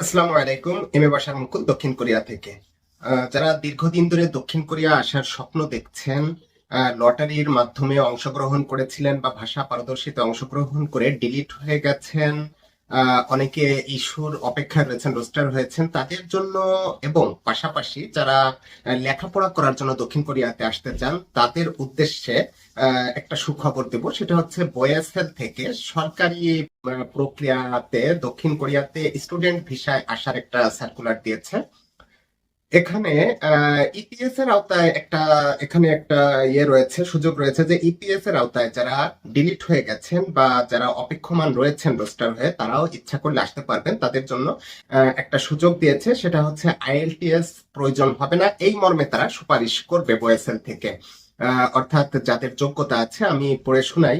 আসসালামু আলাইকুম M A বাসার মুকুল, দক্ষিণ কোরিয়া থেকে। যারা দীর্ঘদিন ধরে দক্ষিণ কোরিয়া আসার স্বপ্ন দেখছেন লটারির মাধ্যমে অংশগ্রহণ করেছিলেন বা ভাষা পারদর্শিতা অংশগ্রহণ করে ডিলিট হয়ে গেছেন অনেকে ইস্যুর অপেক্ষায় রয়েছেন, রোস্টার হয়েছেন। তাদের জন্য এবং পাশাপাশি যারা লেখাপড়া করার জন্য দক্ষিণ কোরিয়াতে আসতে চান, তাদের উদ্দেশ্যে একটা সুখবর দেব। সেটা হচ্ছে বয়াসেল থেকে সরকারি প্রক্রিয়াতে দক্ষিণ কোরিয়াতে স্টুডেন্ট ভিসায় আসার একটা সার্কুলার দিয়েছে। এখানে ইপিএস এর আওতায় একটা, এখানে একটা ইয়ে রয়েছে, সুযোগ রয়েছে যে ইপিএস এর আওতায় যারা ডিলিট হয়ে গেছেন বা যারা অপেক্ষমান রয়েছেন রোস্টার হয়ে, তারাও ইচ্ছা করলে আসতে পারবেন। তাদের জন্য একটা সুযোগ দিয়েছে, সেটা হচ্ছে আইএলটিএস প্রয়োজন হবে না। এই মর্মে তারা সুপারিশ করবে বয়েসেল থেকে। অর্থাৎ যাদের যোগ্যতা আছে, আমি পড়ে শোনাই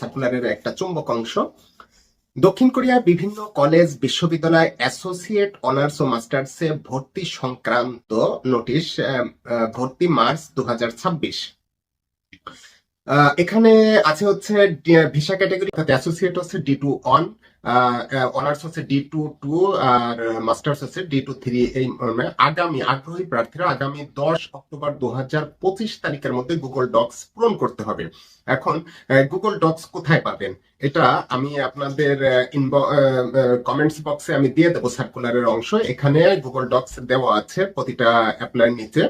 সার্কুলারের একটা চুম্বক অংশ। দক্ষিণ কোরিয়ায় বিভিন্ন কলেজ, বিশ্ববিদ্যালয় অ্যাসোসিয়েট অনার্স ও মাস্টার্সে ভর্তি সংক্রান্ত নোটিশ ভর্তি মার্চ দু এখানে আছে হচ্ছে ভিসা ক্যাটাগরি অ্যাসোসিয়েট হচ্ছে ডি টু অন অনার্স হচ্ছে ডি টু টু আর মাস্টার্স হচ্ছে ডি টু থ্রি এই আগামী আগ্রহী প্রার্থীরা আগামী দশ অক্টোবর দু হাজার পঁচিশ তারিখের মধ্যে গুগল ডক্স পূরণ করতে হবে। এখন গুগল ডক্স কোথায় পাবেন? এটা আমি আপনাদের ইনব কমেন্টস বক্সে আমি দিয়ে দেবো সার্কুলারের অংশ। এখানে গুগল ডক্স দেওয়া আছে প্রতিটা অ্যাপ্লাইয়ের নিচে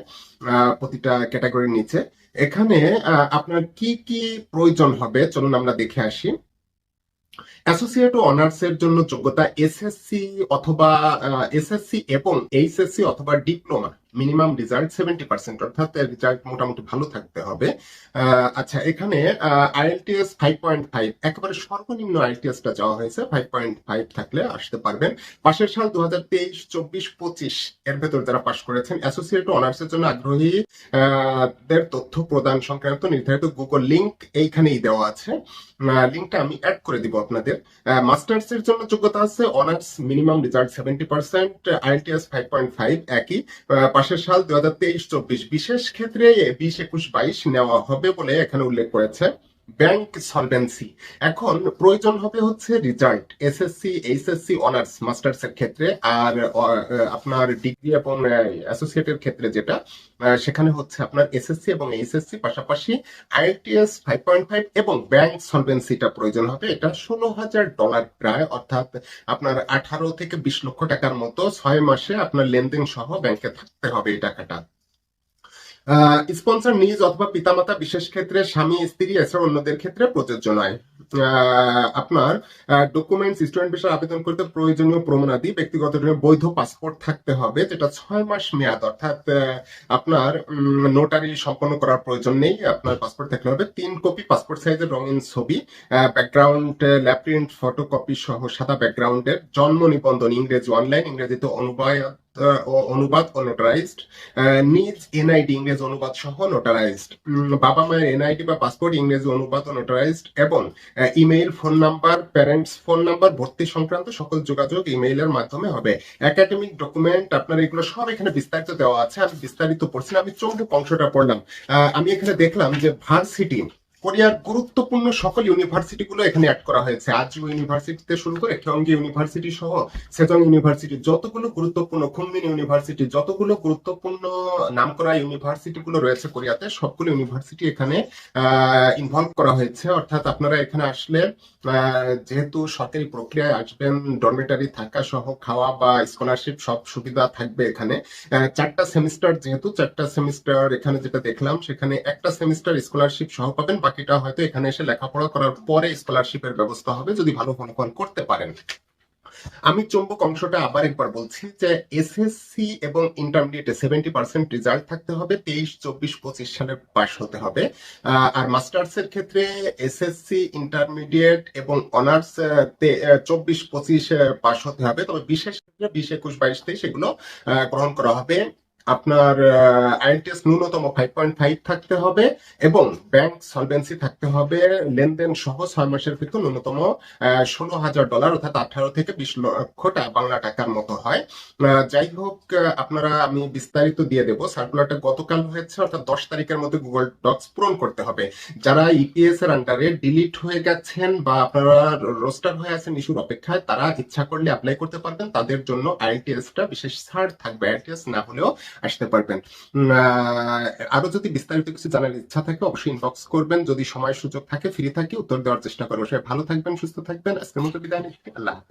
প্রতিটা ক্যাটাগরির নিচে। এখানে আপনার কি কি প্রয়োজন হবে? চলুন আমরা দেখে আসি। অ্যাসোসিয়েট ও অনার্স এর জন্য যোগ্যতা এসএসসি অথবা এসএসসি এবং এইচএসসি অথবা diploma. Minimum result seventy percent অর্থাৎ রেজাল্ট মোটামুটি ভালো থাকতে হবে। আচ্ছা এখানে আইএলটিএস ফাইভ পয়েন্ট ফাইভ একেবারে সর্বনিম্ন আইএলটিএসটা চাওয়া হয়েছে ফাইভ পয়েন্ট ফাইভ থাকলে আসতে পারবেন। পাশের সাল দু হাজার তেইশ, চব্বিশ, পঁচিশ, এর ভেতর যারা পাশ করেছেন অ্যাসোসিয়েট ও অনার্স এর জন্য আগ্রহী দের তথ্য প্রদান সংক্রান্ত নির্ধারিত গুগল লিংক এইখানেই দেওয়া আছে। লিঙ্কটা আমি অ্যাড করে দিব আপনাদের। মাস্টার্স এর জন্য যোগ্যতা আছে honours minimum result seventy percent IELTS five point five একই পাশের সাল দুই হাজার তেইশ চব্বিশ। বিশেষ ক্ষেত্রে বিশ, একুশ, বাইশ নেওয়া হবে বলে এখানে উল্লেখ করেছে। ব্যাংক সলভেন্সি এখন প্রয়োজন হবে হচ্ছে result SSC HSC honours masters এর ক্ষেত্রে আর আপনার ডিগ্রি এবং অ্যাসোসিয়েটের ক্ষেত্রে যেটা সেখানে হচ্ছে আপনার এসএসসি এবং এইচএসসি পাশাপাশি আইএলটিএস ফাইভ পয়েন্ট ফাইভ এবং ব্যাংক সলভেন্সিটা প্রয়োজন হবে। এটা ষোলো হাজার ডলার প্রায়, অর্থাৎ আপনার আঠারো থেকে বিশ লক্ষ টাকার মতো ছয় মাসে আপনার লেনদেন সহ ব্যাংকে থাকতে হবে এই টাকাটা। স্পন্সর নিজ অথবা পিতামাতা বিশেষ ক্ষেত্রে স্বামী, স্ত্রী, এছাড়া অন্যদের ক্ষেত্রে প্রযোজ্য নয়। আপনার ডকুমেন্টস স্টুডেন্ট বিষয়ে আবেদন করতে প্রয়োজনীয় প্রমাণাদি, ব্যক্তিগত বৈধ পাসপোর্ট থাকতে হবে, যেটা ছয় মাস মেয়াদ, অর্থাৎ আপনার নোটারি সম্পন্ন করার প্রয়োজন নেই। আপনার পাসপোর্ট থাকতে হবে তিন কপি পাসপোর্ট সাইজের রঙিন ছবি ব্যাকগ্রাউন্ড ল্যাপ্রিন্ট ফটোকপি সহ সাদা ব্যাকগ্রাউন্ডের জন্ম নিবন্ধন, ইংরেজি অনলাইন ইংরেজিতে অনুবাদ অনুবাদ ও নোটারাইজড নিজ এনআইডি ইংরেজি অনুবাদ সহ নোটারাইজড বাবা মায়ের এনআইডি বা পাসপোর্ট ইংরেজি অনুবাদ ও নোটারাইজড এবং email phone number parents phone number ভর্তি সংক্রান্ত সকল যোগাযোগ ইমেইলের মাধ্যমে হবে। একাডেমিক ডকুমেন্ট আপনার এগুলো সব এখানে বিস্তারিত দেওয়া আছে। আমি বিস্তারিত পড়ছি না, আমি চৌম্বক অংশটা পড়লাম। আমি এখানে দেখলাম যে ভার্সিটি কোরিয়ার গুরুত্বপূর্ণ সকল ইউনিভার্সিটি গুলো এখানে অ্যাড করা হয়েছে। আজু ইউনিভার্সিটিতে শুরু করে খেয়ঙ্গি ইউনিভার্সিটি সহ সেজং ইউনিভার্সিটি যতগুলো গুরুত্বপূর্ণ খুনমিন ইউনিভার্সিটি যতগুলো গুরুত্বপূর্ণ নামকরা ইউনিভার্সিটি গুলো রয়েছে কোরিয়াতে, সবগুলো ইউনিভার্সিটি এখানে ইনভলভ করা হয়েছে। অর্থাৎ আপনারা এখানে আসলে যেহেতু সরকারি প্রক্রিয়ায় আসবেন ডরমেটারি থাকা সহ খাওয়া বা স্কলারশিপ সব সুবিধা থাকবে এখানে। চারটা সেমিস্টার যেহেতু, চারটা সেমিস্টার এখানে যেটা দেখলাম, সেখানে একটা সেমিস্টার স্কলারশিপ সহ পাবেন বাকিটা হয়তো এখানে এসে লেখাপড়া করার পরে স্কলারশিপের ব্যবস্থা হবে যদি ভালো ফলাফল করতে পারেন। আমি চুম্বক অংশটা আবার একবার বলছি যে এসএসসি এবং ইন্টারমিডিয়েটে সেভেন্টি পার্সেন্ট রেজাল্ট থাকতে হবে, তেইশ, চব্বিশ, পঁচিশ সালে পাশ হতে হবে। আর মাস্টার্স এর ক্ষেত্রে এসএসসি ইন্টারমিডিয়েট এবং অনার্স চব্বিশ, পঁচিশ পাশ হতে হবে। তবে বিশেষ ক্ষেত্রে বিশ, একুশ, বাইশ, তেইশ এগুলো গ্রহণ করা হবে। আপনার আইএলটিএস ন্যূনতম ফাইভ পয়েন্ট ফাইভ থাকতে হবে এবং ব্যাংক সলভেন্সি থাকতে হবে। লেনদেন সহ ছয় মাসের ভিতর ন্যূনতম ষোলো হাজার ডলার অর্থাৎ আঠারো থেকে বিশ লক্ষ টা- বাংলা টাকার মতো হয়। যাই হোক আপনারা, আমি বিস্তারিত দিয়ে দেবো। সার্কুলারটা গতকাল হয়েছে, অর্থাৎ দশ তারিখের মধ্যে গুগল ডক্স পূরণ করতে হবে। যারা ইপিএস এর আন্ডারে ডিলিট হয়ে গেছেন বা আপনারা রোস্টার হয়ে আছেন ইস্যুর অপেক্ষায়, তারা ইচ্ছা করলে অ্যাপ্লাই করতে পারবেন। তাদের জন্য আইএলটিএস টা বিশেষ ছাড় থাকবে। আইএলটিএস না হলেও আসতে পারবেন। আরও যদি বিস্তারিত কিছু জানার ইচ্ছা থাকে, অবশ্যই ইনবক্স করবেন। যদি সময় সুযোগ থাকে ফ্রি থাকি, উত্তর দেওয়ার চেষ্টা করব। সবাই ভালো থাকবেন, সুস্থ থাকবেন। আজকের মতো বিদায় নিচ্ছি। আল্লাহ হাফেজ।